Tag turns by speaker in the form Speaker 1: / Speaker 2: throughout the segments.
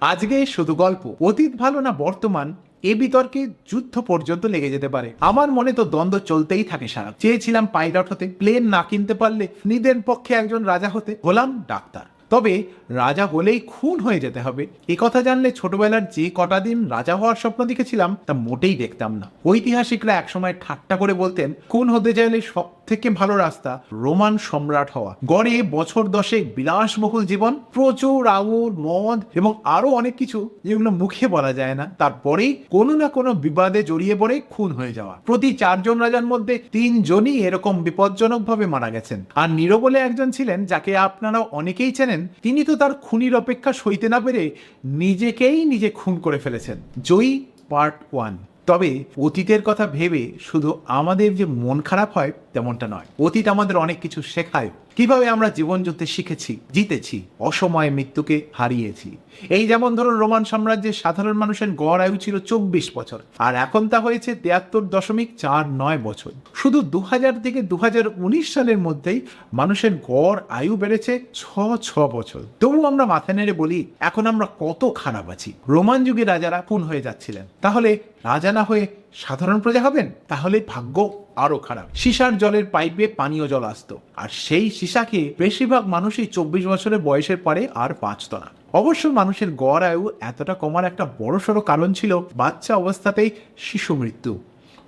Speaker 1: আজকে শুধু গল্প। অতীত ভালো না বর্তমান, এ বিতর্কে যুদ্ধ পর্যন্ত লেগে যেতে পারে। আমার মনে তো দ্বন্দ্ব চলতেই থাকে সারা চেয়েছিলাম পাইলট হতে প্লেন না কিনতে পারলে নিদের পক্ষে একজন রাজা হতে, হলাম ডাক্তার। তবে রাজা হলেই খুন হয়ে যেতে হবে। এ কথা জানলে ছোটবেলার যে কটা দিন রাজা হওয়ার স্বপ্ন দেখেছিলাম, তা মোটেই দেখতাম না। ঐতিহাসিকরা একসময় ঠাট্টা করে বলতেন, খুন হতে চাইলে সব থেকে ভালো রাস্তা রোমান সম্রাট হওয়া। গড়ে বছর দশেক বিলাসবহুল জীবন, প্রচুর আঙুর মদ এবং আরও অনেক কিছু যেগুলো মুখে বলা যায় না। তারপরেই কোনো না কোনো বিবাদে জড়িয়ে পড়ে খুন হয়ে যাওয়া। প্রতি চারজন রাজার মধ্যে তিনজনই এরকম বিপজ্জনকভাবে মারা গেছেন। আর নীরব বলে একজন ছিলেন, যাকে আপনারা অনেকেই চেনেন তিনি তো তার খুনির অপেক্ষা সইতে না পেরে নিজেকেই নিজে খুন করে ফেলেছেন। জয়ী পার্ট ওয়ান। তবে অতীতের কথা ভেবে শুধু আমাদের যে মন খারাপ হয় তেমনটা নয়। অতীত আমাদের অনেক কিছু শেখায়। কীভাবে আমরা জীবন যুদ্ধে শিখেছি, জিতেছি, অসময়ে মৃত্যুকে হারিয়েছি? এই যেমন ধরুন রোমান সাম্রাজ্যের সাধারণ মানুষের গড় আয়ু ছিল চব্বিশ বছর, আর এখন তা হয়েছে তিয়াত্তর দশমিক চার নয় বছর। শুধু দু হাজার থেকে দু হাজার উনিশ সালের মধ্যেই মানুষের গড় আয়ু বেড়েছে ছ ছ বছর। তবু আমরা মাথা নেড়ে বলি, এখন আমরা কত খারাপ আছি। রোমান যুগে রাজারা খুন হয়ে যাচ্ছিলেন। তাহলে রাজা না হয়ে সাধারণ প্রজা হবেন, তাহলে ভাগ্য আরও খারাপ। সিসার জলের পাইপে পানীয় জল আসতো, আর সেই সিসাকে বেশিরভাগ মানুষই চব্বিশ বছরের বয়সের পরে আর বাঁচত না। অবশ্য মানুষের গড় আয়ু এতটা কমার একটা বড়সড় কারণ ছিল বাচ্চা অবস্থাতেই শিশু মৃত্যু।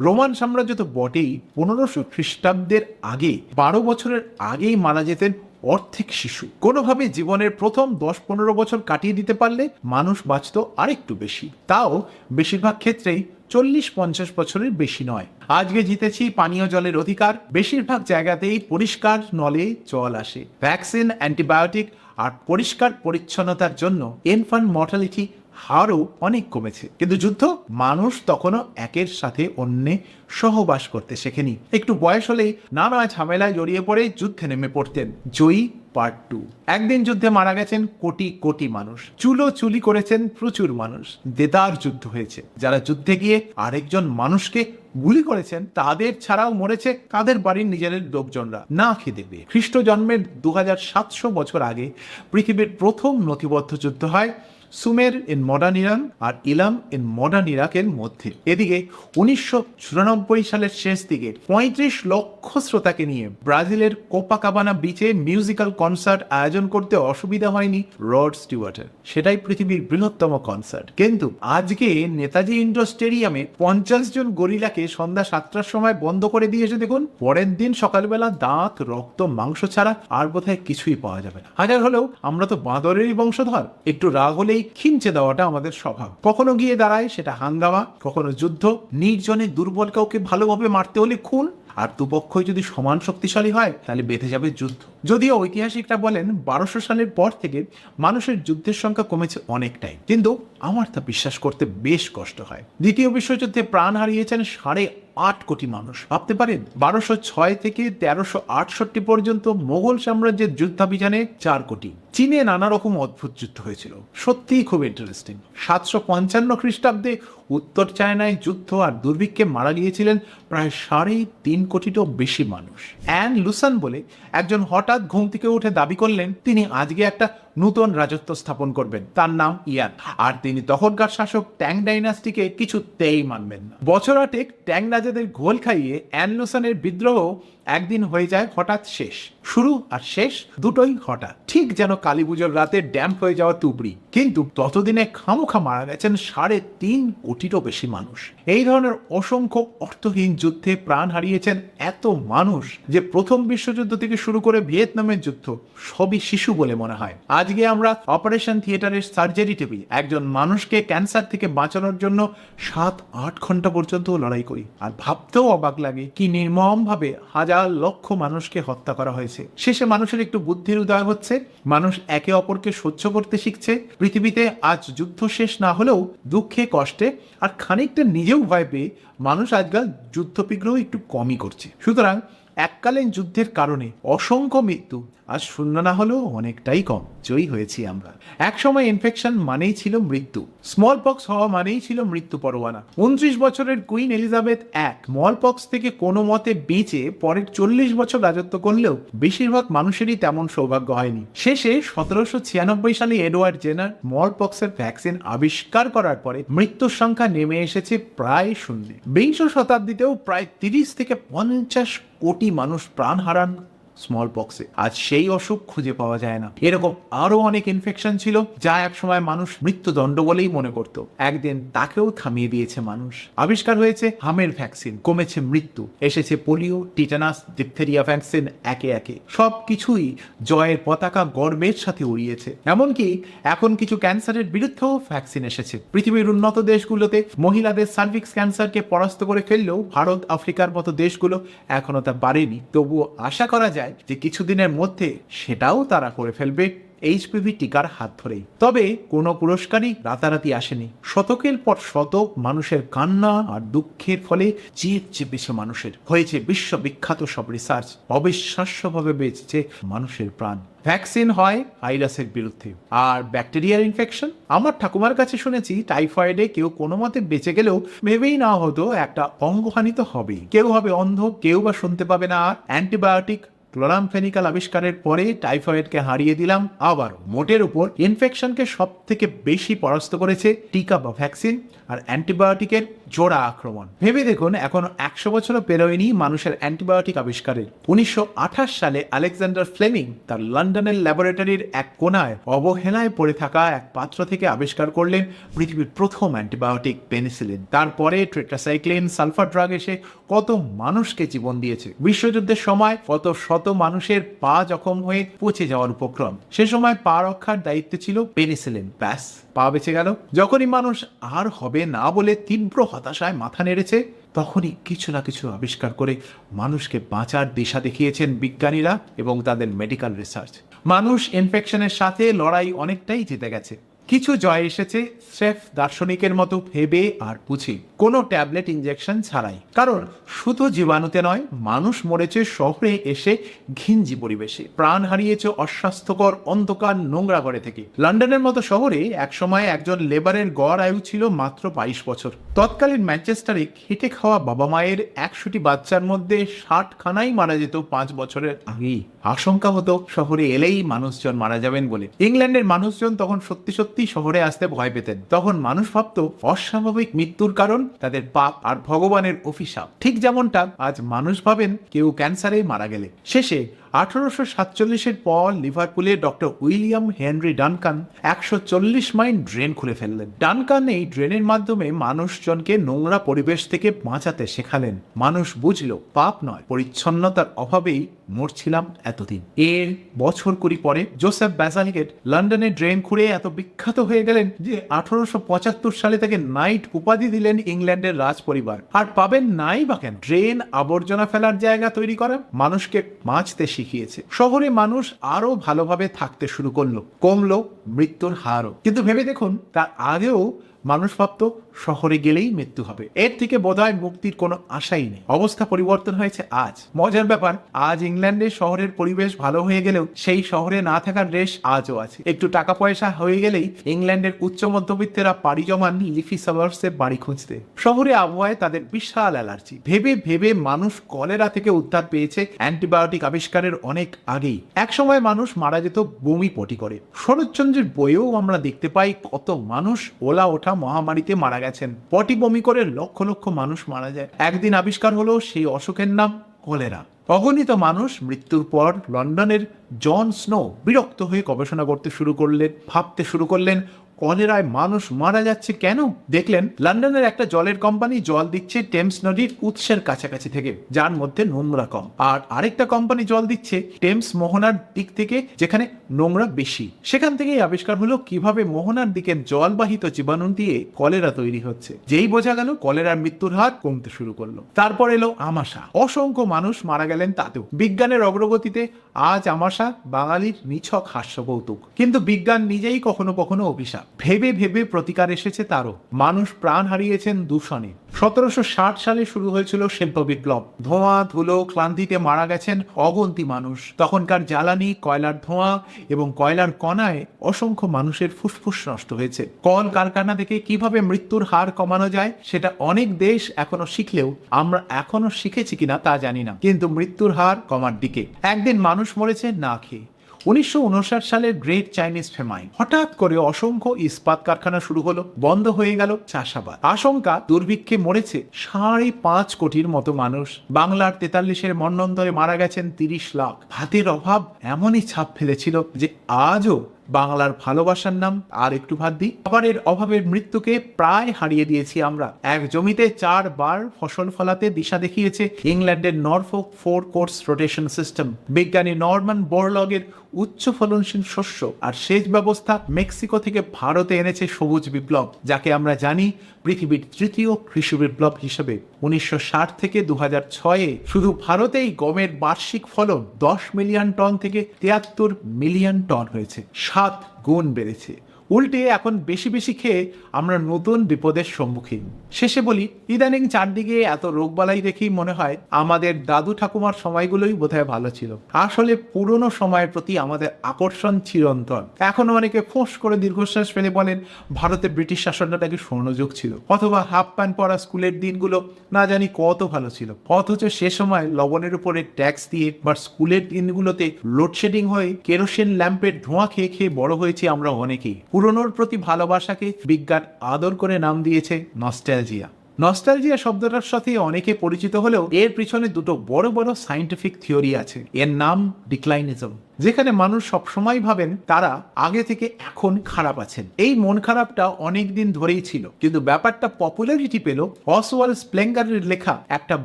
Speaker 1: রোমান সাম্রাজ্য তো বটেই, পনেরোশো খ্রিস্টাব্দের আগে, বারো বছরের আগেই মারা যেতেন অর্ধেক শিশু। কোনোভাবে জীবনের প্রথম দশ পনেরো বছর কাটিয়ে দিতে পারলে মানুষ বাঁচত আরেকটু বেশি। তাও বেশিরভাগ ক্ষেত্রেই চল্লিশ পঞ্চাশ বছরের বেশি নয়। আজকে জিতেছি পানীয় জলের অধিকার। বেশিরভাগ জায়গাতেই পরিষ্কার নলে জল আসে। ভ্যাকসিন, অ্যান্টিবায়োটিক আর পরিষ্কার পরিচ্ছন্নতার জন্য ইনফান্ট মর্টালিটি হারও অনেক কমেছে। কিন্তু যুদ্ধ, মানুষ তখনও একের সাথে অন্যে সহবাস করতে শেখেনি। একটু বয়স হলেই নানা ঝামেলায় জড়িয়ে পড়ে যুদ্ধে নেমে পড়তেন জয়ী পার্ট টু একদিন যুদ্ধে মারা গেছেন কোটি কোটি মানুষ। চুলো চুলি করেছেন প্রচুর মানুষ। দেদার যুদ্ধ হয়েছে। যারা যুদ্ধে গিয়ে আরেকজন মানুষকে গুলি করেছেন, তাদের ছাড়াও মরেছে কাদের বাড়ির নিজেদের লোকজনরা। না খেতে পেয়ে। খ্রিস্ট জন্মের দু হাজার সাতশো বছর আগে পৃথিবীর প্রথম নথিবদ্ধ যুদ্ধ হয় সুমের ইন মডার্ন ইরান আর ইলাম ইন মডার্ন ইরাকের মধ্যে। এদিকে উনিশশো চুরানব্বই সালের শেষ দিকে পঁয়ত্রিশ লক্ষ শ্রোতাকে নিয়ে ব্রাজিলের কোপাকাবানা বিচে মিউজিক্যাল কনসার্ট আয়োজন করতে অসুবিধা হয়নি রড স্টিওয়ার্টের সেটাই পৃথিবীর বৃহত্তম কনসার্ট কিন্তু আজকে নেতাজি ইন্ডোর স্টেডিয়ামে পঞ্চাশ জন গরিলাকে সন্ধ্যা সাতটার সময় বন্ধ করে দিয়েছে দেখুন। পরের দিন সকালবেলা দাঁত, রক্ত, মাংস ছাড়া আর বোধহয় কিছুই পাওয়া যাবে না। হাজার হলেও আমরা তো বাঁদরেরই বংশধর। একটু রাগ হলেই খিঞ্চে দেওয়াটা আমাদের স্বভাব। কখনো গিয়ে দাঁড়ায়, সেটা হাঙ্গামা কখনো যুদ্ধ। নির্জনে দুর্বল কাউকে ভালোভাবে মারতে হলে খুন। আর দুপক্ষই যদি সমান শক্তিশালী হয়, তাহলে বেঁধে যাবে যুদ্ধ। যদিও ঐতিহাসিকরা বলেন বারোশো সালের পর থেকে মানুষের যুদ্ধের সংখ্যা কমেছে অনেকটাই। কিন্তু আমার তা বিশ্বাস করতে বেশ কষ্ট হয়। দ্বিতীয় বিশ্বযুদ্ধে প্রাণ হারিয়েছেন সাড়ে আট কোটি মানুষ। ভাবতে পারেন, বারোশো ছয় থেকে তেরোশো আটষট্টি পর্যন্ত মোগল সাম্রাজ্যের যুদ্ধাভিযানে চার কোটি। চীনে নানা রকম অদ্ভুত যুদ্ধ হয়েছিল। সত্যিই খুব ইন্টারেস্টিং সাতশো পঞ্চান্ন খ্রিস্টাব্দে উত্তর চায়নায় যুদ্ধ আর দুর্ভিক্ষে মারা গিয়েছিলেন প্রায় সাড়ে তিন কোটিরও বেশি মানুষ। অ্যান লুসান বলে একজন হঠাৎ ঘুম থেকে উঠে দাবি করলেন তিনি আজকে একটা নূতন রাজত্ব স্থাপন করবেন। তার নাম ইয়ান। আর তিনি তখনকার শাসক ট্যাং ডাইনাস্টিকে কিছুতেই মানবেন না। বছর আটেক ট্যাং রাজাদের ঘোল খাইয়ে অ্যান লুসানের বিদ্রোহ একদিন হয়ে যায় হঠাৎ শেষ। শুরু আর শেষ দুটোই হঠাৎ। ঠিক যেন কালী পুজোর রাতে ড্যাম্প হয়ে যাওয়া তুবড়ি। কিন্তু ততদিনে খামোখা মারা গেছেন সাড়ে তিন কোটিরও বেশি মানুষ। এই ধরনের অসংখ্য অর্থহীন যুদ্ধে প্রাণ হারিয়েছেন এত মানুষ যে প্রথম বিশ্বযুদ্ধ থেকে শুরু করে ভিয়েতনামের যুদ্ধ সবই শিশু বলে মনে হয়। আজকে আমরা অপারেশন থিয়েটারের সার্জারি টেবিল, একজন মানুষকে ক্যান্সার থেকে বাঁচানোর জন্য সাত, আট ঘণ্টা পর্যন্ত লড়াই করি। আর ভাবতেও অবাক লাগে কি নির্মম ভাবে হাজার লক্ষ মানুষকে হত্যা করা হয়েছে। শেষে মানুষের একটু বুদ্ধির উদয় হচ্ছে। মানুষ একে অপরকে সহ্য করতে শিখছে। পৃথিবীতে আজ যুদ্ধ শেষ না হলেও দুঃখে, কষ্টে আর খানিকটা নিজেও ভয় পেয়ে মানুষ আজকাল যুদ্ধ একটু কমই করছে। সুতরাং এককালীন যুদ্ধের কারণে অসংখ্য মৃত্যু আজ শূন্য না হলেও অনেকটাই কম। জয়ী হয়েছি আমরা। একসময় ইনফেকশন মানেই ছিল মৃত্যু। স্মল পক্স হওয়া মানেই ছিল মৃত্যু পরোয়ানা। উনত্রিশ বছরের কুইন এলিজাবেথ এক স্মল পক্স থেকে কোনো মতে বেঁচে পরের চল্লিশ বছর রাজত্ব করলেও বেশিরভাগ মানুষেরই তেমন সৌভাগ্য হয়নি। শেষে সতেরোশো ছিয়ানব্বই সালে এডওয়ার্ড জেনার স্মল পক্সের ভ্যাকসিন আবিষ্কার করার পরে মৃত্যুর সংখ্যা নেমে এসেছে প্রায় শূন্যে। বিংশ শতাব্দীতেও প্রায় তিরিশ থেকে পঞ্চাশ কোটি মানুষ প্রাণ হারান স্মল পক্সে আজ সেই অসুখ খুঁজে পাওয়া যায় না। এরকম আরও অনেক ইনফেকশন ছিল, যা একসময় মানুষ মৃত্যুদণ্ড বলেই মনে করত। একদিন তাকেও থামিয়ে দিয়েছে মানুষ। আবিষ্কার হয়েছে হামের ভ্যাকসিন কমেছে মৃত্যু। এসেছে পোলিও টিটানাস ডিপথেরিয়া ভ্যাকসিন একে একে। সব কিছুই জয়ের পতাকা গর্বের সাথে উড়িয়েছে। এমনকি এখন কিছু ক্যান্সারের বিরুদ্ধেও ভ্যাকসিন এসেছে। পৃথিবীর উন্নত দেশগুলোতে মহিলাদের সার্ভিক্স ক্যান্সারকে পরাস্ত করে ফেললেও ভারত, আফ্রিকার মতো দেশগুলো এখনও তা পারেনি তবুও আশা করা যায় যে কিছুদিনের মধ্যে সেটাও তারা করে ফেলবে এইচপিভি টিকার হাত ধরেই। তবে কোনো পুরস্কারই রাতারাতি আসেনি। শতকের পর শতক মানুষের কান্না আর দুঃখের ফলে চেয়ে চেপেছে মানুষের হয়েছে বিশ্ববিখ্যাত সব রিসার্চ অবিশ্বাস্যভাবে বেঁচেছে মানুষের প্রাণ। ভ্যাকসিন হয় ভাইরাসের বিরুদ্ধে। আর ব্যাকটেরিয়ার ইনফেকশন আমার ঠাকুমার কাছে শুনেছি টাইফয়েডে কেউ কোনো মতে বেঁচে গেলেও ভেবেই না হতো একটা অঙ্গহানি তো হবেই কেউ হবে অন্ধ, কেউ বা শুনতে পাবে না অ্যান্টিবায়োটিক ক্লোরামফেনিক্যাল আবিষ্কারের পরে টাইফয়েডকে হারিয়ে দিলাম আবার মোটের উপর ইনফেকশনকে সব থেকে বেশি পরাস্ত করেছে টিকা বা ভ্যাকসিন। আর অ্যান্টিবায়োটিকের জোড়া আক্রমণ। ভেবে দেখুন, এখন একশো বছরও পেরোয়নি মানুষের অ্যান্টিবায়োটিক আবিষ্কারের উনিশশো আঠাশ সালে আলেকজান্ডার ফ্লেমিং তার লন্ডনের ল্যাবরেটরির এক কোনায় অবহেলায় পড়ে থাকা এক পাত্র থেকে আবিষ্কার করলেন পৃথিবীর প্রথম অ্যান্টিবায়োটিক, পেনিসিলিন। তারপরে ট্রেট্রাসাইক্লিন সালফার ড্রাগ এসে কত মানুষকে জীবন দিয়েছে। বিশ্বযুদ্ধের সময় কত শত মানুষের পা জখম হয়ে পচে যাওয়ার উপক্রম। সে সময় পা রক্ষার দায়িত্ব ছিল পেনিসিলিন। ব্যাস, পা বেঁচে গেল। যখনই মানুষ আর হবে না বলে তীব্র হতাশায় মাথা নেড়েছে, তখনই কিছু না কিছু আবিষ্কার করে মানুষকে বাঁচার দিশা দেখিয়েছেন বিজ্ঞানীরা এবং তাদের মেডিকেল রিসার্চ মানুষ ইনফেকশনের সাথে লড়াই অনেকটাই জিতে গেছে। কিছু জয় এসেছে, স্রেফ দার্শনিকের মতো ভেবে আর বুঝি। কোনো ট্যাবলেট ইঞ্জেকশন ছাড়াই। কারণ শুধু জীবাণুতে নয়, মানুষ মরেছে, শহরে এসে ঘিঞ্জি পরিবেশে। প্রাণ হারিয়েছে অস্বাস্থ্যকর, অন্ধকার নোংরা ঘরে থেকে। লন্ডনের মতো শহরে একসময় একজন লেবারের গড় আয়ু ছিল মাত্র বাইশ বছর। তৎকালীন ম্যানচেস্টারে খেটে খাওয়া বাবা মায়ের একশোটি বাচ্চার মধ্যে ষাট খানাই মারা যেত পাঁচ বছরের আগেই। আশঙ্কা হতো, শহরে এলেই মানুষজন মারা যাবেন বলে। ইংল্যান্ডের মানুষজন তখন সত্যি সত্যি শহরে আসতে ভয় পেতেন। তখন মানুষ ভাবত, অস্বাভাবিক মৃত্যুর কারণ তাদের পাপ আর ভগবানের অভিশাপ। ঠিক যেমনটা আজ মানুষ ভাবেন, কেউ ক্যান্সারে মারা গেলে। শেষে আঠারোশো সাতচল্লিশের পর লিভারপুলে ডক্টর উইলিয়াম হেনরি ডানকান একশো চল্লিশ মাইল ড্রেন খুলে ফেললেন। ডানকান এই ড্রেনের মাধ্যমে মানুষজনকে নোংরা পরিবেশ থেকে বাঁচাতে শেখালেন। মানুষ বুঝলো, পাপ নয়, পরিচ্ছন্নতার অভাবেই মরছিলাম এতদিন। এর বছর কুড়ি পরে জোসেফ ব্যাসালিকেট লন্ডনে ড্রেন খুঁড়ে এত বিখ্যাত হয়ে গেলেন যে আঠারোশো পঁচাত্তর সালে তাকে নাইট উপাধি দিলেন ইংল্যান্ডের রাজ পরিবার আর পাবেন নাই বা কেন? ড্রেন আবর্জনা ফেলার জায়গা তৈরি করা? মানুষকে বাঁচতে শিখিয়েছে শহরে মানুষ আরও ভালোভাবে থাকতে শুরু করল, কমলো মৃত্যুর হারও। কিন্তু ভেবে দেখুন, তার আগেও মানুষ ভাবত শহরে গেলেই মৃত্যু হবে। এর থেকে বোধহয় মুক্তির কোনো আশাই নেই। অবস্থা পরিবর্তন হয়েছে আজ। মজার ব্যাপার, আজ ইংল্যান্ডে শহরের পরিবেশ ভালো হয়ে গেলেও সেই শহরে না থাকার রেশ আজও আছে। একটু টাকা পয়সা হয়ে গেলেই ইংল্যান্ডের উচ্চ মধ্যবিত্তেরা পাড়ি জমান লিফি সাবার্সে বাড়ি খুঁজতে। শহরে আবহাওয়ায় তাদের বিশাল অ্যালার্জি। ভেবে ভেবে মানুষ কলেরা থেকে উদ্ধার পেয়েছে অ্যান্টিবায়োটিক আবিষ্কারের অনেক আগেই। একসময় মানুষ মারা যেত বমি পটি করে। শরৎচন্দ্রের বইয়েও আমরা দেখতে পাই কত মানুষ ওলা ওঠা মহামারীতে মারা গেছেন। পটি বমি করে লক্ষ লক্ষ মানুষ মারা যায়। একদিন আবিষ্কার হলো সেই অসুখের নাম কলেরা। অগণিত মানুষ মৃত্যুর পর লন্ডনের জন স্নো বিরক্ত হয়ে গবেষণা করতে শুরু করলেন, ভাবতে শুরু করলেন কলেরায় মানুষ মারা যাচ্ছে কেন? দেখলেন, লন্ডনের একটা জলের কোম্পানি জল দিচ্ছে টেমস নদীর উৎসের কাছাকাছি থেকে, যার মধ্যে নোংরা কম। আর আরেকটা কোম্পানি জল দিচ্ছে টেমস মোহনার দিক থেকে, যেখানে নোংরা বেশি। সেখান থেকেই আবিষ্কার হলো কীভাবে মোহনার দিকে জলবাহিত জীবাণু দিয়ে কলেরা তৈরি হচ্ছে। যেই বোঝা গেল, কলেরার মৃত্যুর হার কমতে শুরু করল। তারপর এলো আমাশা। অসংখ্য মানুষ মারা গেলেন তাতেও। বিজ্ঞানের অগ্রগতিতে আজ আমাশা বাঙালির নিছক হাস্য কৌতুক কিন্তু বিজ্ঞান নিজেই কখনো কখনো অভিশাপ। ভেবে ভেবে প্রতিকার এসেছে তারও। মানুষ প্রাণ হারিয়েছেন দূষণে। সতেরোশো ষাট সালে শুরু হয়েছিল শিল্প বিপ্লব। ধোঁয়া, ধুলো, ক্লান্তিতে মারা গেছেন অগন্তি মানুষ। তখনকার জ্বালানি, কয়লার ধোঁয়া এবং কয়লার কণায় অসংখ্য মানুষের ফুসফুস নষ্ট হয়েছে। কল কারখানা থেকে কীভাবে মৃত্যুর হার কমানো যায়, সেটা অনেক দেশ এখনও শিখলেও আমরা এখনও শিখেছি কিনা তা জানি না। কিন্তু মৃত্যুর হার কমার দিকে। একদিন মানুষ মরেছে না খেয়ে। উনিশশো সালের গ্রেট চাইনিজ ফেমাইন হঠাৎ করে অসংখ্য ইস্পাত কারখানা শুরু হলো, বন্ধ হয়ে গেল চাষাবাদ। আশঙ্কা, দুর্ভিক্ষে মরেছে সাড়ে পাঁচ কোটির মতো মানুষ। বাংলার তেতাল্লিশের মন্নন্তরে মারা গেছেন তিরিশ লাখ। ভাতের অভাব এমনই ছাপ ফেলেছিল যে আজও বাংলার ভালোবাসার নাম আর একটু ভাত দিই। খাবারের অভাবের মৃত্যুকে প্রায় হারিয়ে দিয়েছি আমরা। এক জমিতে চারবার ফসল ফলাতে দিশা দেখিয়েছে ইংল্যান্ডের Norfolk four course rotation system. বিজ্ঞানী নর্মান বোরলগের উচ্চ ফলনশীল শস্য আর সেচ ব্যবস্থা মেক্সিকো থেকে ভারতে এনেছে সবুজ বিপ্লব, যাকে আমরা জানি পৃথিবীর তৃতীয় কৃষি বিপ্লব হিসেবে উনিশশো ষাট থেকে দু হাজার ছয়ে শুধু ভারতেই গমের বার্ষিক ফলন দশ মিলিয়ন টন থেকে তিয়াত্তর মিলিয়ন টন হয়েছে। সাত গুণ বেড়েছে। উল্টে এখন বেশি বেশি খেয়ে আমরা নতুন বিপদের সম্মুখীন। শেষে বলি, ইদানিং চারদিকে এত রোগবালাই দেখেই মনে হয় আমাদের দাদু ঠাকুমার সময়গুলোই বোধহয় ভালো ছিল। আসলে পুরনো সময়ের প্রতি আমাদের আকর্ষণ চিরন্তন। এখনও অনেকে ফোঁস করে দীর্ঘশ্বাস ফেলে বলেন, ভারতে ব্রিটিশ শাসনটা নাকি স্বর্ণযুগ ছিল। অথবা হাফ প্যান্ট পরা স্কুলের দিনগুলো না জানি কত ভালো ছিল। অথচ সে সময় লবণের উপরে ট্যাক্স দিয়ে বা স্কুলের দিনগুলোতে লোডশেডিং হয়ে কেরোসিন ল্যাম্পের ধোঁয়া খেয়ে খেয়ে বড় হয়েছি আমরা অনেকেই। পুরনোর প্রতি ভালোবাসাকে বিজ্ঞান আদর করে নাম দিয়েছে নস্টালজিয়া। নস্টালজিয়া শব্দটার সাথে অনেকে পরিচিত হলেও এর পিছনে দুটো বড় বড় সাইন্টিফিক থিওরি আছে। এর নাম ডিক্লাইনিজম যেখানে মানুষ সবসময় ভাবেন তারা আগে থেকে এখন খারাপ আছেন। এই মন খারাপটা অনেক দিন ধরেই ছিল। কিন্তু ব্যাপারটা পপুলারিটি পেল অসওয়াল স্প্লেঙ্গারের লেখা একটা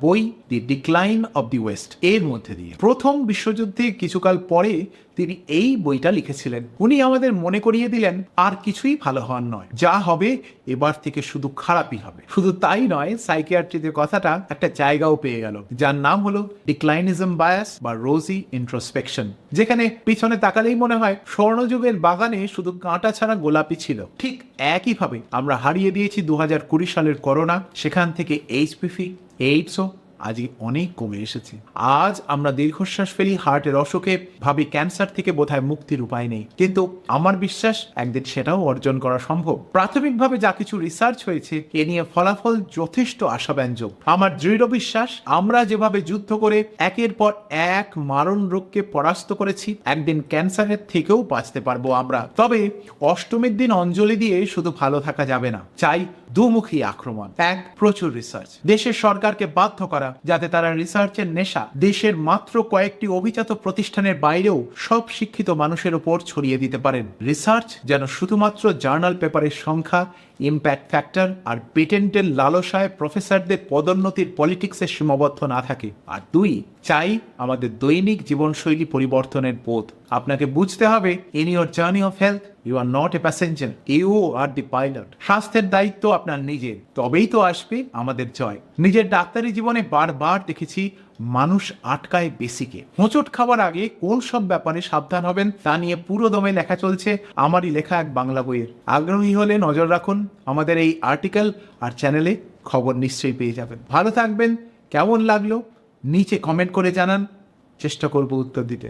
Speaker 1: বই the decline of the west এর মধ্যে দিয়ে। প্রথম বিশ্বযুদ্ধে কিছুকাল পরে তিনি এই বইটা লিখেছিলেন। উনি আমাদের মনে করিয়ে দিলেন, আর কিছুই ভালো হওয়ার নয়। যা হবে এবার থেকে শুধু খারাপই হবে। শুধু তাই নয় সাইকিয়াট্রিতে কথাটা একটা জায়গাও পেয়ে গেল, যার নাম হলো ডিক্লাইনিজম বায়াস বা রোজি ইন্ট্রোস্পেকশন যেখানে পিছনে তাকালেই মনে হয় স্বর্ণযুগের বাগানে শুধু কাঁটা ছাড়া গোলাপি ছিল। ঠিক একইভাবে আমরা হারিয়ে দিয়েছি দু সালের করোনা, সেখান থেকে এইচপিভি এইডসও আজকে অনেক কমে এসেছে। আজ আমরা দীর্ঘশ্বাস ফেলি হার্টের অসুখে, ভাবি ক্যান্সার থেকে বোধহয় মুক্তির উপায় নেই। কিন্তু আমার বিশ্বাস, একদিন সেটাও অর্জন করা সম্ভব। প্রাথমিকভাবে যা কিছু রিসার্চ হয়েছে, এ নিয়ে ফলাফল যথেষ্ট আশাব্যঞ্জক। আমার দৃঢ় বিশ্বাস, আমরা যেভাবে যুদ্ধ করে একের পর এক মারণ রোগকে পরাস্ত করেছি, একদিন ক্যান্সারের থেকেও বাঁচতে পারব আমরা। তবে অষ্টমীর দিন অঞ্জলি দিয়ে শুধু ভালো থাকা যাবে না, চাই দুমুখী আক্রমণ। এক প্রচুর রিসার্চ দেশের সরকারকে বাধ্য করা যাতে তারা রিসার্চের নেশা দেশের মাত্র কয়েকটি অভিজাত প্রতিষ্ঠানের বাইরেও সব শিক্ষিত মানুষের ওপর ছড়িয়ে দিতে পারেন। রিসার্চ যেন শুধুমাত্র জার্নাল পেপারের সংখ্যা ইম্প্যাক্ট ফ্যাক্টর আর পেটেন্টের লালসায় প্রফেসরদের পদোন্নতির পলিটিক্সে সীমাবদ্ধ না থাকে। আর দুই, চাই আমাদের দৈনিক জীবনশৈলী পরিবর্তনের পথ। আপনাকে বুঝতে হবে in your journey of health you are not a passenger you are the pilot স্বাস্থ্যের দায়িত্ব আপনার নিজের, তবেই তো আসবে আমাদের জয়। নিজের ডাক্তারি জীবনে বারবার দেখেছি মানুষ আটকায় বেসিকে হোঁচট খাওয়ার আগে কোন সব ব্যাপারে সাবধান হবেন তা নিয়ে পুরো দমে লেখা চলছে আমারই লেখা এক বাংলা বইয়ের। আগ্রহী হলে নজর রাখুন, আমাদের এই আর্টিকেল আর চ্যানেলে খবর নিশ্চয়ই পেয়ে যাবেন। ভালো থাকবেন, কেমন লাগল? নিচে কমেন্ট করে জানান, চেষ্টা করব উত্তর দিতে।